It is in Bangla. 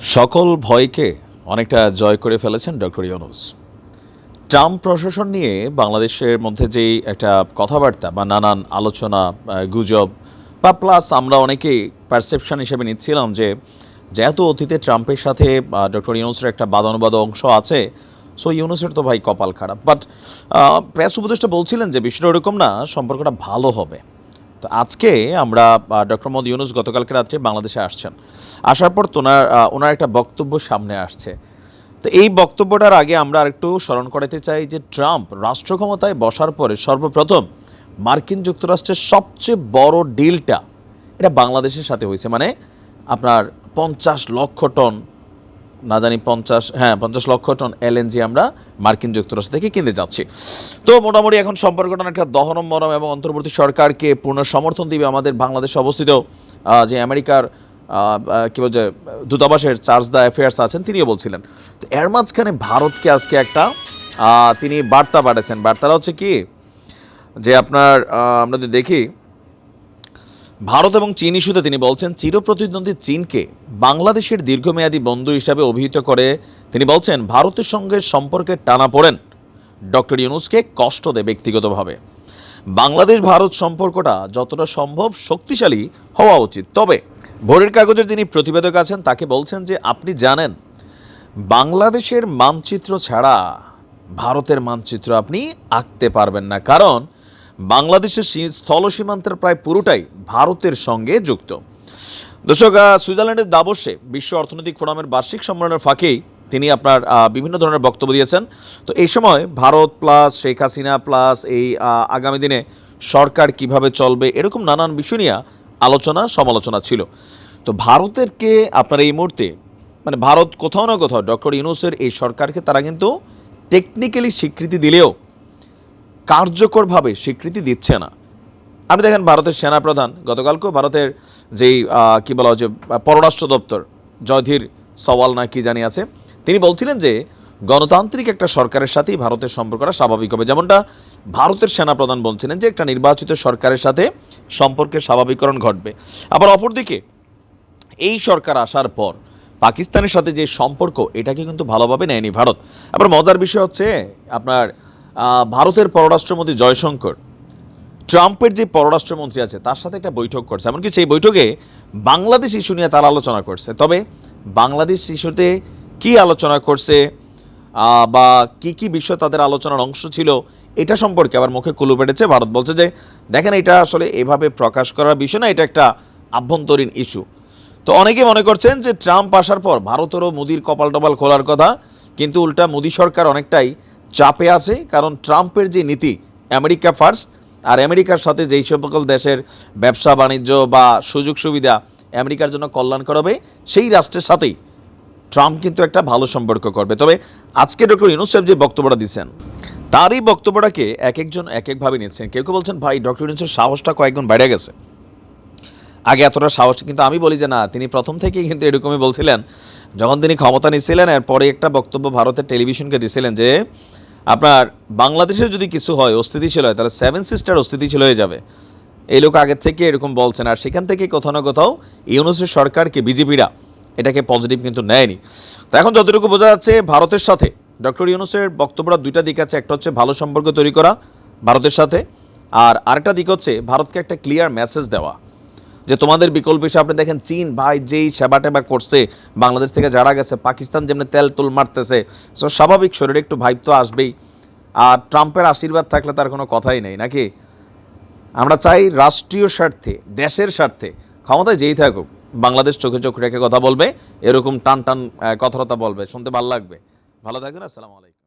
সকল ভয়কে অনেকটা জয় করে ফেলেছেন ডক্টর ইউনুস। ট্রাম্প প্রশাসন নিয়ে বাংলাদেশের মধ্যে যেই একটা কথাবার্তা বা নানান আলোচনা গুজব, বা প্লাস আমরা অনেকেই পারসেপশন হিসেবে নিচ্ছিলাম যে যেহেতু অতীতে ট্রাম্পের সাথে ডক্টর ইউনুসের একটা বাদানুবাদ অংশ আছে সো ইউনুসের তো ভাই কপাল খারাপ। বাট প্রেস উপদেষ্টা বলছিলেন যে বিষয়টা ওরকম না, সম্পর্কটা ভালো হবে। তো আজকে আমরা ডক্টর মোহাম্মদ ইউনুস গতকালকে রাত্রে বাংলাদেশে আসছেন। আসার পর তোনার ওনার একটা বক্তব্য সামনে আসছে। তো এই বক্তব্যটার আগে আমরা আরেকটু স্মরণ করাতে চাই যে ট্রাম্প রাষ্ট্র ক্ষমতায় বসার পরে সর্বপ্রথম মার্কিন যুক্তরাষ্ট্রের সবচেয়ে বড় ডিলটা এটা বাংলাদেশের সাথে হয়েছে। মানে আপনার পঞ্চাশ লক্ষ টন না জানি পঞ্চাশ হ্যাঁ পঞ্চাশ লক্ষ টন এলএনজি আমরা মার্কিন যুক্তরাষ্ট্র থেকে কিনতে যাচ্ছি। তো মোটামুটি এখন সম্পর্কটা একটা দহনম, মরম এবং অন্তর্বর্তী সরকারকে পূর্ণ সমর্থন দিবে আমাদের বাংলাদেশে অবস্থিত যে আমেরিকার কি বলছে, দূতাবাসের চার্জ দ্য অ্যাফেয়ার্স আছেন, তিনিও বলছিলেন। তো এর মাঝখানে ভারতকে আজকে একটা তিনি বার্তা পাঠাচ্ছেন। বার্তাটা হচ্ছে কি, যে আপনার আমরা যদি দেখি ভারত এবং চীন ইস্যুতে তিনি বলছেন, চিরপ্রতিদ্বন্দ্বী চীনকে বাংলাদেশের দীর্ঘমেয়াদী বন্ধু হিসাবে অভিহিত করে তিনি বলছেন, ভারতের সঙ্গে সম্পর্কে টানা পড়েন। ডক্টর ইউনুসকে কষ্ট দেয় ব্যক্তিগতভাবে। বাংলাদেশ, ভারত সম্পর্কটা যতটা সম্ভব শক্তিশালী হওয়া উচিত। তবে ভোরের কাগজের যিনি প্রতিবেদক আছেন, তাকে বলছেন যে, আপনি জানেন, বাংলাদেশের মানচিত্র ছাড়া ভারতের মানচিত্র আপনি আঁকতে পারবেন না। কারণ বাংলাদেশের স্থল সীমান্তের প্রায় পুরোটাই ভারতের সঙ্গে যুক্ত। দর্শক সুইজারল্যান্ডের দাবসে বিশ্ব অর্থনৈতিক ফোরামের বার্ষিক সম্মেলনের ফাঁকেই তিনি আপনার বিভিন্ন ধরনের বক্তব্য দিয়েছেন। তো এই সময় ভারত প্লাস শেখ হাসিনা প্লাস এই আগামী দিনে সরকার কীভাবে চলবে এরকম নানান বিষয় নিয়ে আলোচনা, সমালোচনা ছিল। তো ভারতেরকে আপনার এই মুহূর্তে মানে ভারত কোথাও না কোথাও, ডক্টর ইউনুসের এই সরকারকে তারা কিন্তু টেকনিক্যালি স্বীকৃতি দিলেও কার্যকরভাবে স্বীকৃতি দিচ্ছে না। আপনি দেখেন ভারতের সেনাপ্রধান, গতকালকেও ভারতের যেই কি বলা যে, পররাষ্ট্র দপ্তর, জয়ধীর সওয়াল না কি জানি আছে, তিনি বলছিলেন যে, গণতান্ত্রিক একটা সরকারের সাথেই ভারতের সম্পর্কটা স্বাভাবিক হবে। যেমনটা ভারতের সেনাপ্রধান বলছিলেন যে, একটা নির্বাচিত সরকারের সাথে সম্পর্কের স্বাভাবিকরণ ঘটবে। আবার অপরদিকে, এই সরকার আসার পর পাকিস্তানের সাথে যে সম্পর্ক, এটাকে কিন্তু ভালোভাবে নেয়নি ভারত। আবার মজার বিষয় হচ্ছে, আপনার ভারতের পররাষ্ট্রমন্ত্রী জয়শঙ্কর, ট্রাম্পের যে পররাষ্ট্রমন্ত্রী আছে, তার সাথে একটা বৈঠক করছে। এমনকি সেই বৈঠকে বাংলাদেশ ইস্যু নিয়ে তারা আলোচনা করছে। তবে বাংলাদেশ ইস্যুতে কি আলোচনা করছে বা কি কি বিষয় তাদের আলোচনার অংশ ছিল, এটা সম্পর্কে আবার মুখে কুলু পেটেছে ভারত বলছে যে, দেখেন, এটা আসলে এভাবে প্রকাশ করার বিষয় না, এটা একটা আভ্যন্তরীণ ইস্যু। তো অনেকে মনে করছেন যে, ট্রাম্প আসার পর ভারতেরও মোদির কপাল টপাল খোলার কথা, কিন্তু উল্টা মোদি সরকার অনেকটাই চাপে আছে, কারণ ট্রাম্পের যে নীতি, আমেরিকা ফার্স্ট আর আমেরিকার সাথে যেই সকল দেশের ব্যবসা, বাণিজ্য বা সুযোগ সুবিধা আমেরিকার জন্য কল্যাণকর হবে সেই রাষ্ট্রের সাথেই ট্রাম্প কিন্তু একটা ভালো সম্পর্ক করবে। তবে আজকে ডক্টর ইউনুস সাহেব যে বক্তব্যটা দিচ্ছেন, তারই বক্তব্যটাকে এক একজন এক একভাবে নিচ্ছেন। কেউ কেউ বলছেন, ভাই, ডক্টর ইউনুসের সাহসটা কয়েকগুণ বেড়ে গেছে। আগে এতটা সাহস, কিন্তু আমি বলি যে, না, তিনি প্রথম থেকেই কিন্তু এরকমই বলছিলেন। যখন তিনি ক্ষমতা নিচ্ছিলেন, এরপরে একটা বক্তব্য ভারতের টেলিভিশনকে দিছিলেন যে আপনার বাংলাদেশের যদি কিছু হয়, অস্থিতিশীল হয়, তাহলে সেভেন সিস্টার অস্থিতিশীল হয়ে যাবে। এই লোক আগের থেকে এরকম বলছেন, আর সেখান থেকে কোথাও না কোথাও ইউনুসের সরকারকে, বিজেপিরা এটাকে পজিটিভ কিন্তু নেয়নি। তো এখন যতটুকু বোঝা যাচ্ছে, ভারতের সাথে ডক্টর ইউনুসের বক্তব্যটা দুইটা দিক আছে, একটা হচ্ছে ভালো সম্পর্ক তৈরি করা ভারতের সাথে, আর আরেকটা দিক হচ্ছে ভারতকে একটা ক্লিয়ার মেসেজ দেওয়া। যে তোমাদের বিকল্প হিসেবে আপনি দেখেন চীন ভাই যেই সেবা টেবা করছে, বাংলাদেশ থেকে যারা গেছে, পাকিস্তান যেমনি তেল তুল মারতেছে সো স্বাভাবিক শরীরে একটু ভাইব তো আসবেই। আর ট্রাম্পের আশীর্বাদ থাকলে তার কোনো কথাই নেই, নাকি? আমরা চাই রাষ্ট্রীয় স্বার্থে, দেশের স্বার্থে, ক্ষমতায় যেই থাকুক, বাংলাদেশ চোখে চোখ রেখে কথা বলবে, এরকম টান টান কথাবার্তা বলবে, শুনতে ভালো লাগবে। ভালো থাকবেন, আসসালামু আলাইকুম।